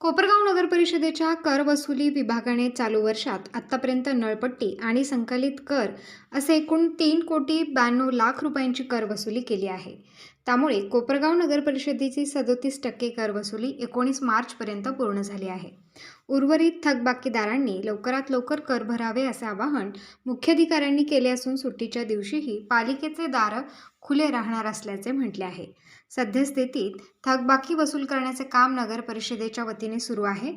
कोपरगाव नगर परिषदेच्या कर वसुली विभागाने चालू वर्षात आत्तापर्यंत नळपट्टी आणि संकलित कर असे एकूण तीन कोटी ब्याण्णव लाख रुपयांची कर वसुली केली आहे. त्यामुळे कोपरगाव नगर परिषदेची सदोतीस टक्के कर वसुली एकोणीस मार्चपर्यंत पूर्ण झाली आहे. उर्वरित थकबाकीदारांनी लवकरात लवकर कर भरावे असे आवाहन मुख्याधिकाऱ्यांनी केले असून सुट्टीच्या दिवशीही पालिकेचे दार खुले राहणार असल्याचे म्हटले आहे. सद्यस्थितीत थकबाकी वसूल करण्याचे काम नगर परिषदेच्या वतीने सुरू आहे.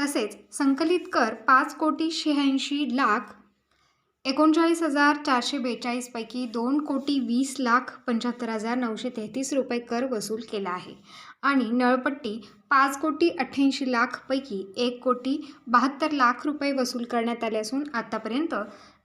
तसेच संकलित कर पाच कोटी शहाऐंशी लाख एकोणचाळीस हजार चारशे बेचाळीसपैकी दोन कोटी वीस लाख पंच्याहत्तर हजार नऊशे तेहतीस रुपये कर वसूल केला आहे. आणि नळपट्टी पाच कोटी अठ्ठ्याऐंशी लाखपैकी एक कोटी बहात्तर लाख रुपये वसूल करण्यात आले असून आत्तापर्यंत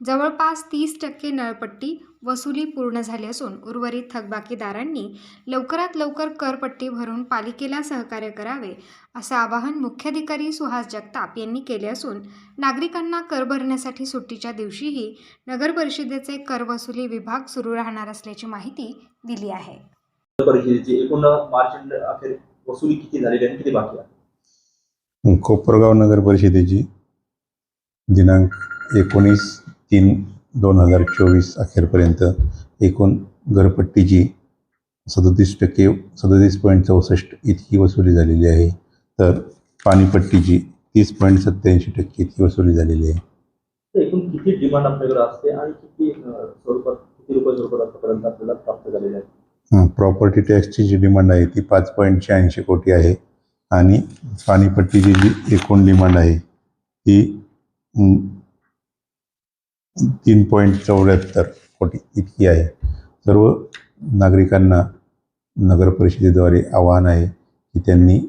जवळपास तीस टक्के नळपट्टी वसुली पूर्ण झाली असून उर्वरित थकबाकीदारांनी लवकरात लवकर करपट्टी भरून पालिकेला सहकार्य करावे असं आवाहन मुख्याधिकारी सुहास जगताप यांनी केले असून नागरिकांना कर भरण्यासाठी सुट्टीच्या दिवशीही नगर परिषदेचे कर वसुली विभाग सुरू राहणार असल्याची माहिती दिली आहे. परिषदेची एकूण मार्च अखेर वसुली किती झालेली आणि किती बाकी आहे? कोपरगाव नगर परिषदेची दिनांक एकोणीस तीन दोन हजार चोवीस अखेरपर्यंत एकूण घरपट्टीची सदोतीस टक्के सदोतीस पॉईंट चौसष्ट इतकी वसुली झालेली आहे. तर पाणीपट्टीची तीस पॉईंट सत्त्याऐंशी टक्के इतकी वसुली झालेली आहे. एकूण किती डिमांड आपल्याकडे असते आणि किती स्वरूपात किती रुपये स्वरूपात आतापर्यंत आपल्याला प्राप्त झालेले आहे प्रॉपर्टी टॅक्सची जी डिमांड आहे ती पाच पॉईंट शहाऐंशी कोटी आहे. आणि पाणीपट्टीची जी एकूण डिमांड आहे ती तीन पॉईंट चौऱ्याहत्तर कोटी इतकी आहे. सर्व नागरिकांना नगर परिषदेद्वारे आवाहन आहे की त्यांनी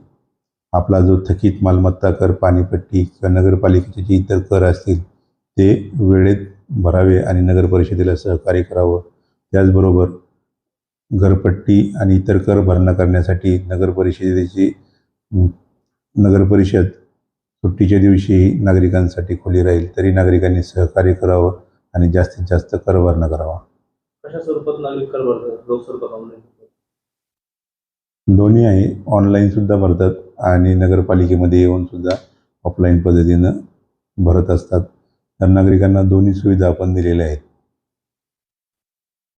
आपला जो थकीत मालमत्ता कर पाणीपट्टी किंवा नगरपालिकेचे जे इतर कर असतील ते वेळेत भरावे आणि नगर परिषदेला सहकार्य करावं. त्याचबरोबर घरपट्टी आणि इतर कर भरणा करण्यासाठी नगर परिषदेची अं, नगर परिषद सुट्टीच्या दिवशीही नागरिकांसाठी खुली राहील. तरी नागरिकांनी सहकार्य करावं आणि जास्तीत जास्त कर भरणा करावा. कशा स्वरूपात नागरिक कर भरतात? रोख स्वरूपात ऑनलाईन दोन्ही आहे. ऑनलाईन सुद्धा भरतात आणि नगरपालिकेमध्ये येऊन सुद्धा ऑफलाईन पद्धतीनं भरत असतात. तर नागरिकांना दोन्ही सुविधा आपण दिलेल्या आहेत.